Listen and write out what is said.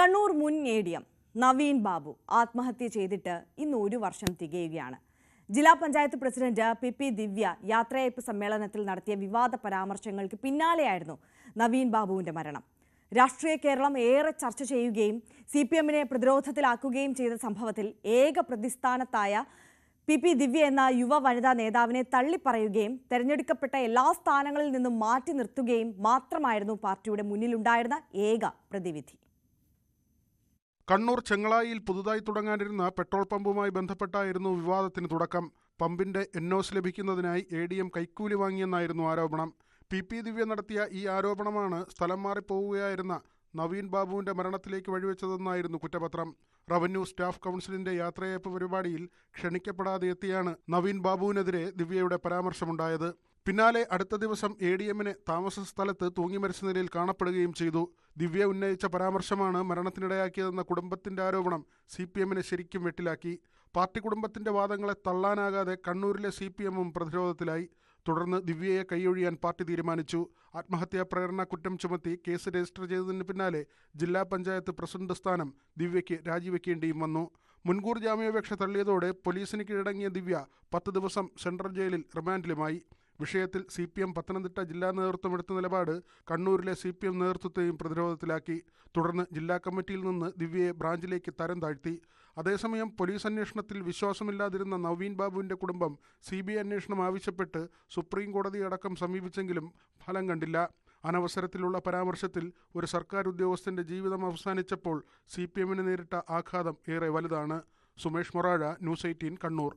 കണ്ണൂർ മുൻ A D M Naveen Babu ആത്മഹത്യ ചെയ്തിട്ട് ഇന്ന് ഒരു വർഷം തികയുകയാണ്. ജില്ലാ panchayat president P P Divya യാത്രയയപ്പ് സമ്മേളനത്തിൽ നടത്തിയ വിവാദ പരാമർശങ്ങൾക്ക് പിന്നാലെയായിരുന്നു നവീൻ ബാബുവിന്റെ മരണം. രാഷ്ട്രീയ കേരളം ഏറെ ചർച്ച ചെയ്യുകയും സി പി എമ്മിനെ പ്രതിരോധത്തിലാക്കുകയും ചെയ്ത സംഭവത്തിൽ ഏക പ്രതിസ്ഥാനത്തായ പി പി ദിവ്യ എന്ന യുവ വനിതാ നേതാവിനെ തള്ളിപ്പറയുകയും തെരഞ്ഞെടുക്കപ്പെട്ട എല്ലാ സ്ഥാനങ്ങളിൽ നിന്നും മാറ്റി നിർത്തുകയും മാത്രമായിരുന്നു പാർട്ടിയുടെ മുന്നിലുണ്ടായിരുന്ന ഏക പ്രതിവിധി. കണ്ണൂർ ചെങ്ങളായിൽ പുതുതായി തുടങ്ങാനിരുന്ന പെട്രോൾ പമ്പുമായി ബന്ധപ്പെട്ടായിരുന്നു വിവാദത്തിന് തുടക്കം. പമ്പിന്റെ എൻഒസ് ലഭിക്കുന്നതിനായി എ ഡി എം കൈക്കൂലി വാങ്ങിയെന്നായിരുന്നു ആരോപണം. പി പി ദിവ്യ നടത്തിയ ഈ ആരോപണമാണ് സ്ഥലം മാറിപ്പോവുകയായിരുന്ന നവീൻ ബാബുവിന്റെ മരണത്തിലേക്ക് വഴിവെച്ചതെന്നായിരുന്നു കുറ്റപത്രം. റവന്യൂ സ്റ്റാഫ് കൗൺസിലിന്റെ യാത്രയയപ്പ് പരിപാടിയിൽ ക്ഷണിക്കപ്പെടാതെ എത്തിയാണ് നവീൻ ബാബുവിനെതിരെ ദിവ്യയുടെ പരാമർശമുണ്ടായത്. പിന്നാലെ അടുത്ത ദിവസം എ ഡി എമ്മിനെ താമസ സ്ഥലത്ത് തൂങ്ങിമരിച്ച നിലയിൽ കാണപ്പെടുകയും ചെയ്തു. ദിവ്യ ഉന്നയിച്ച പരാമർശമാണ് മരണത്തിനിടയാക്കിയതെന്ന കുടുംബത്തിന്റെ ആരോപണം സി പി എമ്മിനെ ശരിക്കും വെട്ടിലാക്കി. പാർട്ടി കുടുംബത്തിന്റെ വാദങ്ങളെ തള്ളാനാകാതെ കണ്ണൂരിലെ സി പി എമ്മും പ്രതിരോധത്തിലായി. തുടർന്ന് ദിവ്യയെ കൈയൊഴിയാൻ പാർട്ടി തീരുമാനിച്ചു. ആത്മഹത്യാ പ്രേരണ കുറ്റം ചുമത്തി കേസ് രജിസ്റ്റർ ചെയ്തതിന് പിന്നാലെ ജില്ലാ പഞ്ചായത്ത് പ്രസിഡന്റ് സ്ഥാനം ദിവ്യയ്ക്ക് രാജിവെക്കേണ്ടിയും വന്നു. മുൻകൂർ ജാമ്യാപേക്ഷ തള്ളിയതോടെ പോലീസിന് കീഴടങ്ങിയ ദിവ്യ പത്ത് ദിവസം സെൻട്രൽ ജയിലിൽ റിമാൻഡിലുമായി. വിഷയത്തിൽ സി പി എം പത്തനംതിട്ട ജില്ലാ നേതൃത്വം എടുത്ത നിലപാട് കണ്ണൂരിലെ സി പി എം നേതൃത്വത്തെയും പ്രതിരോധത്തിലാക്കി. തുടർന്ന് ജില്ലാ കമ്മിറ്റിയിൽ നിന്ന് ദിവ്യയെ ബ്രാഞ്ചിലേക്ക് തരം താഴ്ത്തി. അതേസമയം പോലീസ് അന്വേഷണത്തിൽ വിശ്വാസമില്ലാതിരുന്ന നവീൻ ബാബുവിന്റെ കുടുംബം സി ബി ഐ അന്വേഷണം ആവശ്യപ്പെട്ട് സുപ്രീം കോടതി അടക്കം സമീപിച്ചെങ്കിലും ഫലം കണ്ടില്ല. അനവസരത്തിലുള്ള പരാമർശത്തിൽ ഒരു സർക്കാർ ഉദ്യോഗസ്ഥന്റെ ജീവിതം അവസാനിച്ചപ്പോൾ സി പി എമ്മിന് നേരിട്ട ആഘാതം ഏറെ വലുതാണ്. Sumesh Morazha news eighteen Kannur.